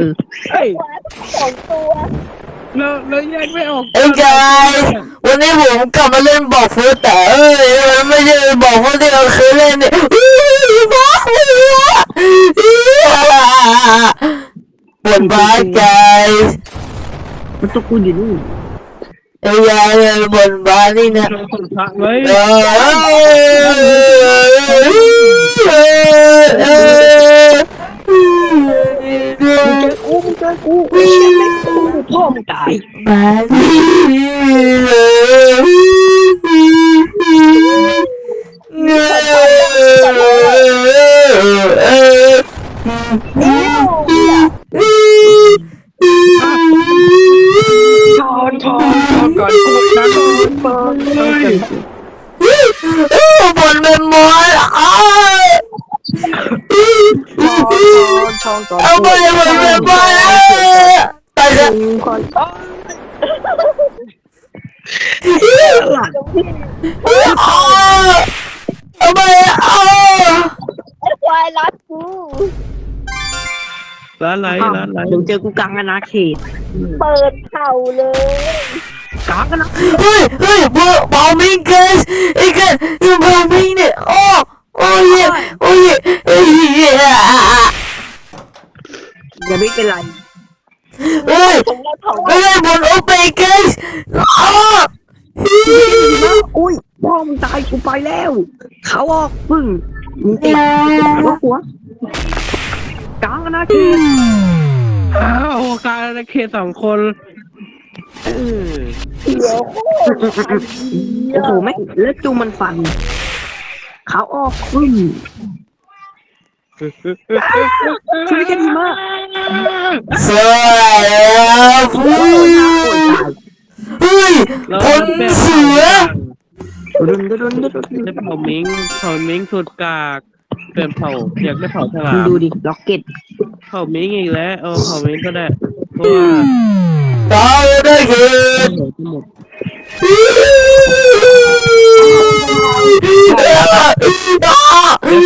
ออเฮ้ยขวาสองตัวเราเราแยกไม่ออกไอ้กายวันนี้ผมกลับมาเล่นบอกฟูดแต่เอ้ยมันไม่ใช่บอกฟูดที่เราเคยเล่นเนี่ยอื้อบ้าปวดบ้ากายมันตัวกูอยู่นู่นไอ้ยายบนบ้านนี่นะเรา กูมึงเจอกูไอ้เชี่ยแม่งกูพ่อมึงตายบ้านนี่เออเอ้าทอนทอนทอนก่อนกูนะทอนเปิดเปิดบนเป็นมอนอ้าท อนทอนก่อนเอาไปบนเป็นมอนตายแล้วกูคอยหลังเอาไปเอาไอ้ควายรัดกูร้านไหนร้านไหนเดี๋ยวเจอกูกลางอนาเขต เปิดเข่าเลยกลางอนาเฮ้ยเฮ้ยบอลมิงเกสไอ้กันบอลมิงเนี่ยโอ้ โอ้ยโอ้ยโอ้ยอย่าไม่เป็นไรเฮ้ยผมได้เผาไม่ได้บนโอเปเกสอ้าอุ้ยพ่อมึงตายกูไปแล้ว เขาออกปึ้งมึงติดหัวหัวกลางอนาเขตอ้าวโอกาสในเขตสองคนเออเขียวโคตรโอ้โหแม่งแล้วจูมันฟันเขาออกปึ้งช่วยกันดีมากสวยฟูเฮ้ยคนเสือรุนรุนรุนรุนเผาเมิงเผาเมิงสุดกากเป็นเผาอยากได้เผาฉลามดูดิล็อกเก็ตเผาเมิงอีกแล้วเออเผาเมิงก็ได้เพราะว่าตายได้เกิน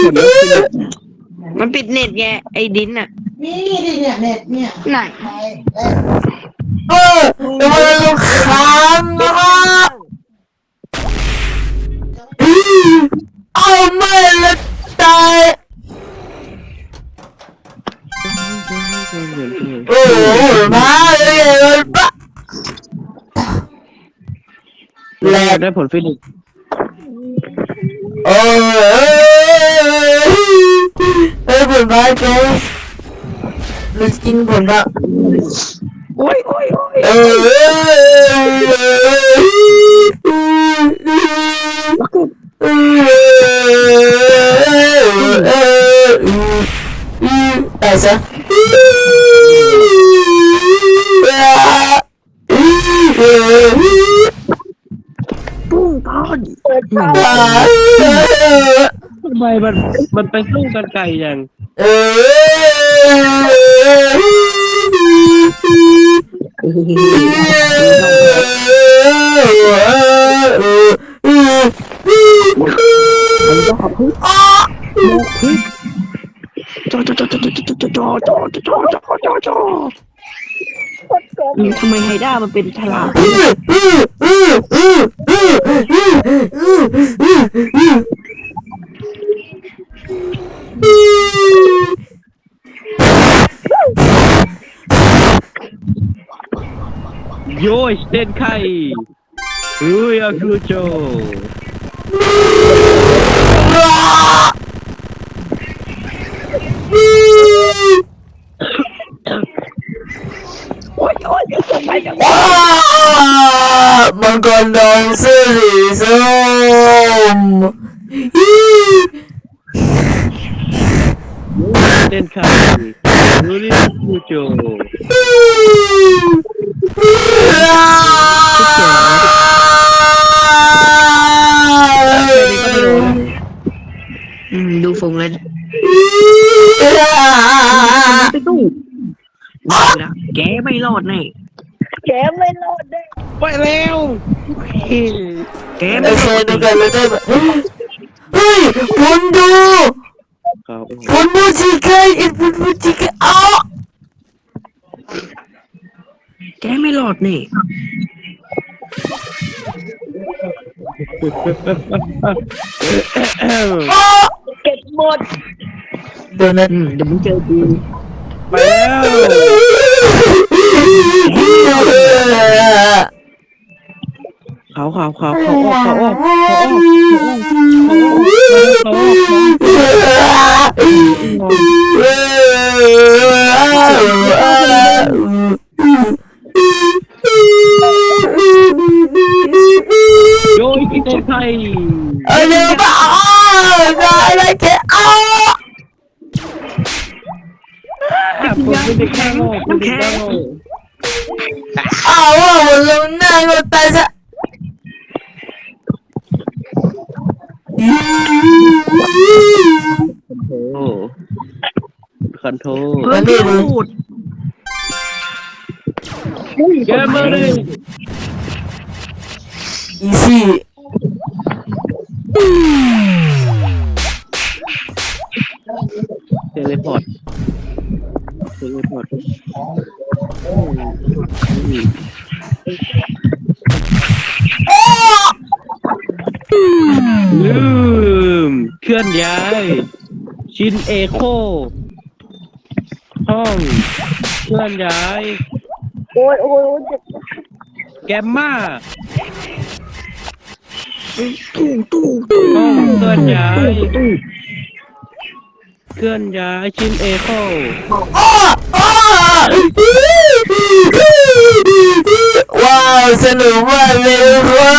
ผาทั้งหมดมันปิดเน็ตไงไอ้ดินน่ะ นี่ดิเนี่ยเน็ตเนี่ยไหน ไปเออทำไมลูกค้างนะครับเอาไม่ละตายโอ้โหมาเลยเลยปะแหลกได้ผลฟินิกโ Ê buồn vai kìa Lực skin buồn vợ Ôi ôi ôi Tại sao? Yeah. ต่ซะปุ้งตอนเปิดเข่าทำไมมันมันไปสู้กันไกลอย่างเออมันก็ขอบพึ่งโมกพึ่งจอจอจอจอจอจอจอจอจอจอจอ ทำไมไฮด้ามันเป็นฉลามโย่สเต้นไข่เฮ้ยอาคูโจ อ้ยโอ้ยดี๋งไปเดี๋ยวมังกรดองเสื้อสีส้มเล่นดูเรื่องผู้โจดูฟงเลย ไม่ละแกไม่รอดแน่แกไม่รอดได้ไปแล้วแกโอไม่เครอดดูกันเลยได้ไหมเฮ้ยคุณดูครับคุณดูจิกันอีกคุณดูจิกันอ้าแกไม่รอดนี่เก็บหมดโดนัทอืมเดี๋ยวมึงเจอกู ไปแล้วเขาเขาเขาเขาออกเขาออกเขาออกเขาออกเขาออกเขาออกโยยที่ต้นไทย เอาเร็วมาอ้าวอะไรแกอ้าวคุณเป็น เด็กข้างโง่คุณเป็นเด็กข้าโง่อ้าว่าหมดลงหน้าก็ตายซะโอ้คอนโทรเพิ่มที่พูดเกมเมอร์เลยอีซี่เทเลพอร์ต เทเลพอร์ตลืมเคลื่อนย้าย ชินเอโคห้องเคลื่อนย้าย โอ้ยโอ้ยโอ้ยเจ็บแกมมาตู้ตู้ตู้ห้องเคลื่อนย้าย เคลื่อนย้ายชิ้นเอโคอ้าวอ้าวว้าวสนุกมากเลยว้า